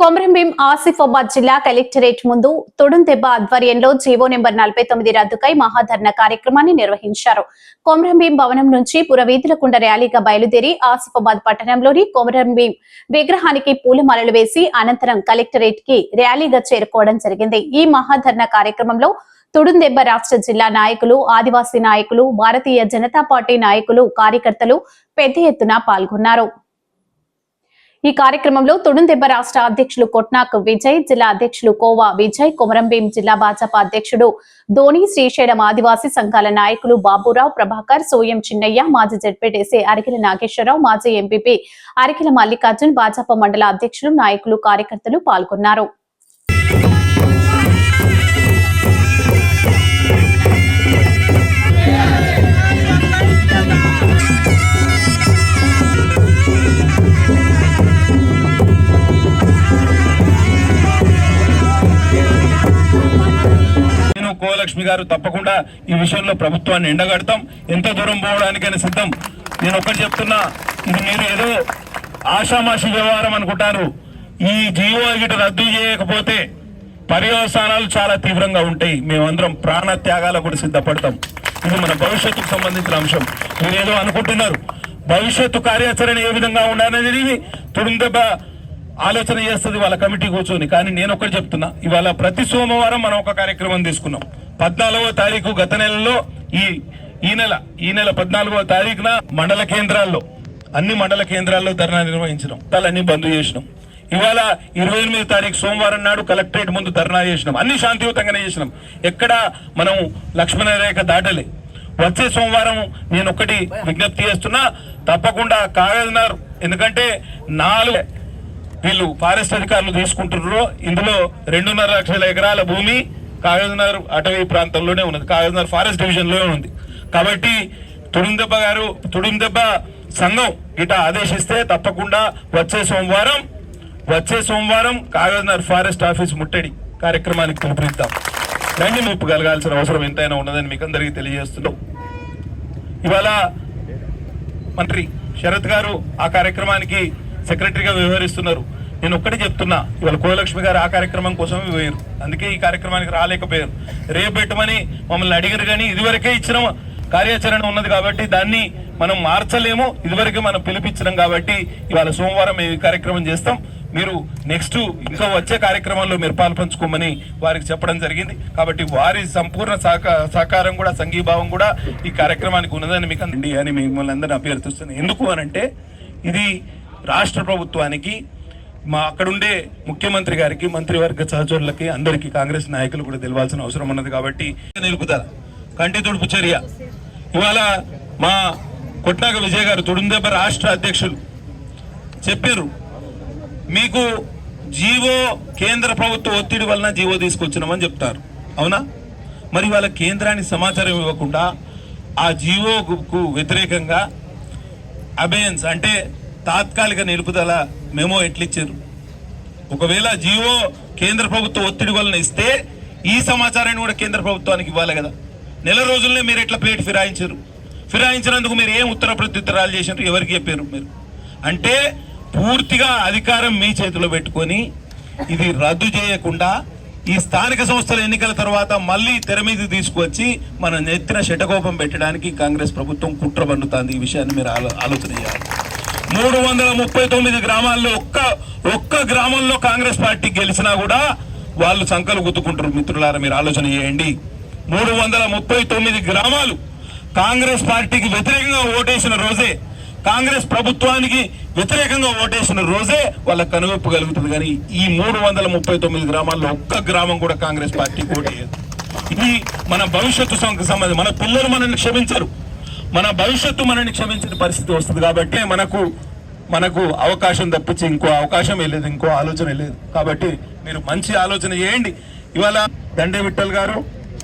కొమరంభీం ఆసిఫాబాద్ జిల్లా కలెక్టరేట్ ముందు తొడుందెబ్బ ఆధ్వర్యంలో జీవో నెంబర్ నలభై తొమ్మిది రద్దుకై మహాధర్ణ కార్యక్రమాన్ని నిర్వహించారు. కొమరంభీం భవనం నుంచి పురవీధులకుండ ర్యాలీగా బయలుదేరి ఆసిఫాబాద్ పట్టణంలోని కొమరంభీం విగ్రహానికి పూలమాలలు వేసి అనంతరం కలెక్టరేట్కి ర్యాలీగా చేరుకోవడం జరిగింది. ఈ మహాధర్ణ కార్యక్రమంలో తుడుందెబ్బ రాష్ట్ర జిల్లా నాయకులు ఆదివాసీ నాయకులు భారతీయ జనతా పార్టీ నాయకులు కార్యకర్తలు పెద్ద ఎత్తున పాల్గొన్నారు. ఈ కార్యక్రమంలో తుడుందెబ్బ రాష్ట్ర అధ్యక్షులు కొట్నాక్ విజయ్ జిల్లా అధ్యక్షులు కోవా విజయ్ కొమరంభీం జిల్లా భాజపా అధ్యక్షుడు ధోని శ్రీశైలం ఆదివాసీ సంఘాల నాయకులు బాబురావు ప్రభాకర్ సోయం చిన్నయ్య మాజీ జడ్పీటీసీ అరికిల నాగేశ్వరరావు మాజీ ఎంపీపీ అరికిల మల్లికార్జున్ భాజపా మండల అధ్యక్షులు నాయకులు కార్యకర్తలు పాల్గొన్నారు. లక్ష్మి గారు తప్పకుండా ఈ విషయంలో ప్రభుత్వాన్ని ఎండగడతాం. ఎంత దూరం పోవడానికైనా సిద్ధం. నేను ఒక్కటి చెప్తున్నా ఇది మీరు ఏదో ఆషామాషి వ్యవహారం అనుకుంటారు. ఈ జీవో గిట రద్దు చేయకపోతే పర్యవసానాలు చాలా తీవ్రంగా ఉంటాయి. మేమందరం ప్రాణ త్యాగాలకు కూడా సిద్ధపడతాం. ఇది మన భవిష్యత్తుకు సంబంధించిన అంశం. మీరు ఏదో అనుకుంటున్నారు. భవిష్యత్తు కార్యాచరణ ఏ విధంగా ఉండాలనేది తుడుందెబ్బ ఆలోచన చేస్తుంది వాళ్ళ కమిటీ కూర్చొని. కానీ నేను ఒకటి చెప్తున్నా ఇవాళ ప్రతి సోమవారం మనం ఒక కార్యక్రమం తీసుకున్నాం. పద్నాలుగవ తారీఖు గత నెలలో ఈ ఈ నెల ఈ నెల పద్నాలుగవ తారీఖున మండల కేంద్రాల్లో అన్ని మండల కేంద్రాల్లో ధర్నా నిర్వహించినాం. అన్ని బంద్ చేసినాం. ఇవాళ ఇరవై ఎనిమిది తారీఖు సోమవారం నాడు కలెక్టరేట్ ముందు ధర్నా చేసినాం. అన్ని శాంతియుతంగానే చేసినాం. ఎక్కడ మనం లక్ష్మణ రేఖ దాటలే. వచ్చే సోమవారం నేను ఒక్కటి విజ్ఞప్తి చేస్తున్నా తప్పకుండా కాగజనర్ ఎందుకంటే నాలుగు వీళ్ళు ఫారెస్ట్ అధికారులు తీసుకుంటున్నారు ఇందులో రెండున్నర లక్షల ఎకరాల భూమి కాగజ్నగర్ అటవీ ప్రాంతంలోనే ఉన్నది. కాగజ్నగర్ ఫారెస్ట్ డివిజన్లోనే ఉంది. కాబట్టి తుడుందెబ్బ గారు తుడుందెబ్బ సంఘం ఇట ఆదేశిస్తే తప్పకుండా వచ్చే సోమవారం వచ్చే సోమవారం కాగజ్నగర్ ఫారెస్ట్ ఆఫీస్ ముట్టడి కార్యక్రమానికి పిలుపునిద్దాం. రండి ముప్పు కలగాల్సిన అవసరం ఎంతైనా ఉన్నదని మీకు అందరికీ తెలియజేస్తున్నాం. ఇవాళ మంత్రి శరత్ గారు ఆ కార్యక్రమానికి సెక్రటరీగా వ్యవహరిస్తున్నారు. నేను ఒక్కటే చెప్తున్నా ఇవాళ కోలక్ష్మి గారు ఆ కార్యక్రమం కోసమే పోయారు. అందుకే ఈ కార్యక్రమానికి రాలేకపోయారు. రేపు పెట్టమని మమ్మల్ని అడిగారు కానీ ఇదివరకే ఇచ్చిన కార్యాచరణ ఉన్నది కాబట్టి దాన్ని మనం మార్చలేము. ఇదివరకే మనం పిలిపించడం కాబట్టి ఇవాళ సోమవారం మేము ఈ కార్యక్రమం చేస్తాం. మీరు నెక్స్ట్ ఇంకా వచ్చే కార్యక్రమంలో మీరు పాల్పంచుకోమని వారికి చెప్పడం జరిగింది. కాబట్టి వారి సంపూర్ణ సహక సహకారం కూడా సంఘీభావం కూడా ఈ కార్యక్రమానికి ఉన్నదని మీకు అండి అని మిమ్మల్ని అందరినీ అభ్యర్థిస్తున్నాను ఎందుకు అనంటే ఇది రాష్ట్ర ప్రభుత్వానికి మా అక్కడుండే ముఖ్యమంత్రి గారికి మంత్రివర్గ సహచరులకి అందరికీ కాంగ్రెస్ నాయకులు కూడా తెలవాల్సిన అవసరం ఉన్నది కాబట్టి నిలుపుతారు. కంటి తుడుపు చర్య. ఇవాళ మా కొట్నాక విజయ్ గారు తుడుందెబ్బ రాష్ట్ర అధ్యక్షులు చెప్పారు మీకు జీవో కేంద్ర ప్రభుత్వ ఒత్తిడి వలన జీవో తీసుకొచ్చినామని చెప్తారు. అవునా? మరి వాళ్ళ కేంద్రానికి సమాచారం ఇవ్వకుండా ఆ జీవోకు వ్యతిరేకంగా అబేయన్స్ అంటే తాత్కాలిక నిలుపుదల మెమో ఎట్లిచ్చారు? ఒకవేళ జీవో కేంద్ర ప్రభుత్వ ఒత్తిడి వలన ఇస్తే ఈ సమాచారాన్ని కూడా కేంద్ర ప్రభుత్వానికి ఇవ్వాలి కదా. నెల రోజుల్లోనే మీరు ఎట్లా ప్లేట్ ఫిరాయించారు? ఫిరాయించినందుకు మీరు ఏం ఉత్తర ప్రత్యుత్తరాలు చేసినారు ఎవరికి చెప్పారు మీరు? అంటే పూర్తిగా అధికారం మీ చేతిలో పెట్టుకొని ఇది రద్దు చేయకుండా ఈ స్థానిక సంస్థల ఎన్నికల తర్వాత మళ్ళీ తెర మీద తీసుకువచ్చి మన నెత్తిన శటకోపం పెట్టడానికి కాంగ్రెస్ ప్రభుత్వం కుట్ర పండుతుంది ఈ విషయాన్ని మీరు ఆలో- ఆలోచన చేయాలి. మూడు వందల ముప్పై తొమ్మిది గ్రామాల్లో ఒక్క ఒక్క గ్రామంలో కాంగ్రెస్ పార్టీ గెలిచినా కూడా వాళ్ళు సంకలు గుద్దుకుంటారు మిత్రులారా మీరు ఆలోచన చేయండి. మూడు వందల ముప్పై తొమ్మిది గ్రామాలు కాంగ్రెస్ పార్టీకి వ్యతిరేకంగా ఓటేసిన రోజే కాంగ్రెస్ ప్రభుత్వానికి వ్యతిరేకంగా ఓటేసిన రోజే వాళ్ళ కనువిప్పు కలుగుతుంది. కానీ ఈ మూడు వందల ముప్పై తొమ్మిది గ్రామాల్లో ఒక్క గ్రామం కూడా కాంగ్రెస్ పార్టీకి ఓటేయదు ఇది మన భవిష్యత్తు సంబంధం మన పిల్లలు మనల్ని క్షమించరు. మన భవిష్యత్తు మనల్ని క్షమించిన పరిస్థితి వస్తుంది. కాబట్టి మనకు మనకు అవకాశం తప్పించి ఇంకో అవకాశం వెళ్ళేది ఇంకో ఆలోచన లేదు కాబట్టి మీరు మంచి ఆలోచన చేయండి. ఇవాళ దండే విఠల్ గారు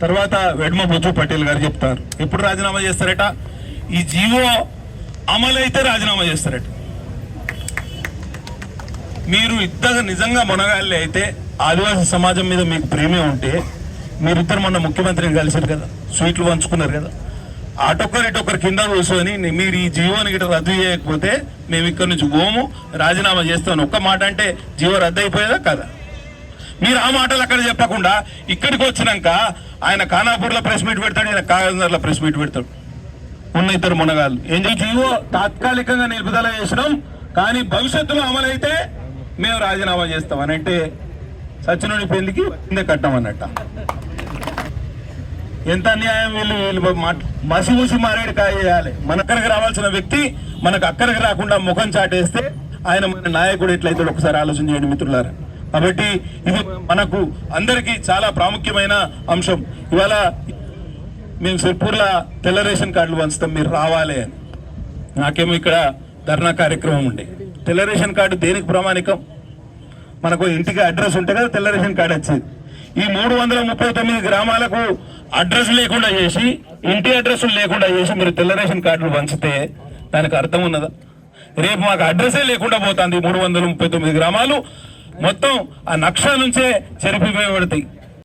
తర్వాత వెడ్మ బుజ్జు పటేల్ గారు చెప్తారు. ఎప్పుడు రాజీనామా చేస్తారట? ఈ జీవో అమలైతే రాజీనామా చేస్తారట. మీరు ఇద్దరు నిజంగా మునగాళ్ళే అయితే ఆదివాసీ సమాజం మీద మీకు ప్రేమే ఉంటే మీరిద్దరు మొన్న ముఖ్యమంత్రిని కలిసారు కదా స్వీట్లు పంచుకున్నారు కదా. అటొక్కరు ఇటొక్కరు కింద కూర్చొని మీరు ఈ జీవోని గిట్ట రద్దు చేయకపోతే మేము ఇక్కడ నుంచి పోము రాజీనామా చేస్తాను ఒక్క మాట అంటే జీవో రద్దు అయిపోయేదా కదా? మీరు ఆ మాటలు అక్కడ చెప్పకుండా ఇక్కడికి వచ్చినాక ఆయన ఖానాపూర్లో ప్రెస్ మీట్ పెడతాడు ఈయన కాగజ్నగర్లో ప్రెస్ మీట్ పెడతాడు. ఉన్న ఇద్దరు మునగాళ్ళు. ఏం జీవో? తాత్కాలికంగా నిలుపుదల చేసినాం కానీ భవిష్యత్తులో అమలైతే మేము రాజీనామా చేస్తాం అని అంటే సచ్చినోడి పెళ్ళికి కింద కట్టామన్నట్ట. ఎంత అన్యాయం వీళ్ళు? వీళ్ళు మసి మూసి మారేడు కాయ చేయాలి. మన అక్కడికి రావాల్సిన వ్యక్తి మనకు అక్కడికి రాకుండా ముఖం చాటేస్తే ఆయన మన నాయకుడు ఎట్లయితే ఒకసారి ఆలోచన చేయండి మిత్రులారా. కాబట్టి ఇది మనకు అందరికీ చాలా ప్రాముఖ్యమైన అంశం. ఇవాళ మేము సిర్పూర్లో తెల్ల రేషన్ కార్డులు పంచుతాం మీరు రావాలి అని. నాకేమో ఇక్కడ ధర్నా కార్యక్రమం ఉండే తెల్ల రేషన్ కార్డు దేనికి ప్రామాణికం? మనకు ఇంటికి అడ్రస్ ఉంటే కదా తెల్ల రేషన్ కార్డు వచ్చేది. ఈ మూడు వందల ముప్పై తొమ్మిది గ్రామాలకు అడ్రస్ లేకుండా చేసి ఇంటి అడ్రస్లు లేకుండా చేసి మీరు తెల్ల రేషన్ కార్డులు పంచితే దానికి అర్థం ఉన్నదా? రేపు మాకు అడ్రస్సే లేకుండా పోతుంది మూడు వందల ముప్పై తొమ్మిది గ్రామాలు. మొత్తం ఆ నక్ష నుంచే చెరిపివేయబడతాయి.